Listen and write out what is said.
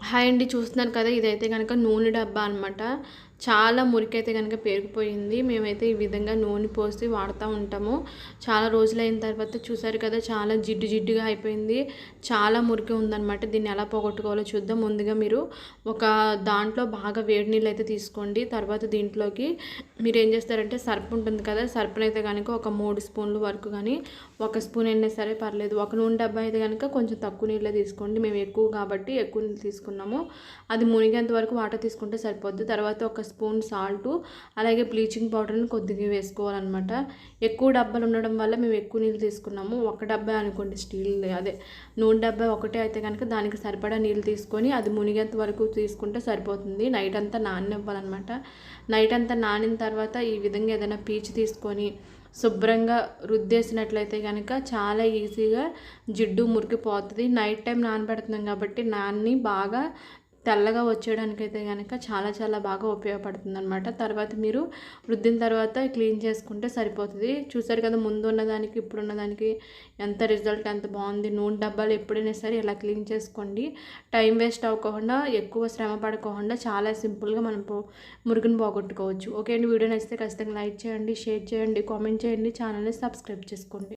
Hi అండి చూస్తున్నారు కదా ఇదైతే కనుక నూనె డబ్బా అనమాట చాలా మురికైతే కనుక పేరుకుపోయింది. మేమైతే ఈ విధంగా నూనె పోసి వాడుతూ ఉంటాము. చాలా రోజులు అయిన తర్వాత చూసారు కదా చాలా జిడ్డు జిడ్డుగా అయిపోయింది. చాలా మురికి ఉందన్నమాట. దీన్ని ఎలా పోగొట్టుకోవాలో చూద్దాం. ముందుగా మీరు ఒక దాంట్లో బాగా వేడి నీళ్ళు అయితే తీసుకోండి. తర్వాత దీంట్లోకి మీరు ఏం చేస్తారంటే సర్ప్ ఉంటుంది కదా సర్పునైతే అయితే కనుక ఒక మూడు స్పూన్లు వరకు కానీ ఒక స్పూన్ అయినా సరే పర్లేదు. ఒక నూనె డబ్బా అయితే కనుక కొంచెం తక్కువ నీళ్ళే తీసుకోండి. మేము ఎక్కువ కాబట్టి ఎక్కువ నీళ్ళు తీసుకున్నాము. అది మునిగేంత వరకు వాటర్ తీసుకుంటే సరిపోద్ది. తర్వాత ఒక స్పూన్ సాల్ట్ అలాగే బ్లీచింగ్ పౌడర్ని కొద్దిగా వేసుకోవాలన్నమాట. ఎక్కువ డబ్బాలు ఉండడం వల్ల మేము ఎక్కువ నీళ్ళు తీసుకున్నాము. ఒక డబ్బా అనుకోండి స్టీల్ అదే నూనె డబ్బా ఒకటే అయితే కనుక దానికి సరిపడా నీళ్ళు తీసుకొని అది మునిగేంత వరకు తీసుకుంటే సరిపోతుంది. నైట్ అంతా నాననివ్వాలన్నమాట. నైట్ అంతా నానిన తర్వాత ఈ విధంగా ఏదైనా పీచు తీసుకొని శుభ్రంగా రుద్దేసినట్లయితే కనుక చాలా ఈజీగా జిడ్డు మురికిపోతుంది. నైట్ టైం నానబెడుతున్నాం కాబట్టి నాన్ని బాగా తెల్లగా వచ్చేయడానికైతే కనుక చాలా చాలా బాగా ఉపయోగపడుతుంది అనమాట తర్వాత మీరు రుద్దిన తర్వాత క్లీన్ చేసుకుంటే సరిపోతుంది. చూసారు కదా ముందు ఉన్నదానికి ఇప్పుడు ఉన్నదానికి ఎంత రిజల్ట్ ఎంత బాగుంది. నూనె డబ్బాలు ఎప్పుడైనా సరే ఇలా క్లీన్ చేసుకోండి. టైం వేస్ట్ అవ్వకుండా ఎక్కువ శ్రమ పడకుండా చాలా సింపుల్గా మనం మురుగును మురుగుని పోగొట్టుకోవచ్చు. ఓకే అండి వీడియో నచ్చితే ఖచ్చితంగా లైక్ చేయండి షేర్ చేయండి కామెంట్ చేయండి ఛానల్ని సబ్స్క్రైబ్ చేసుకోండి.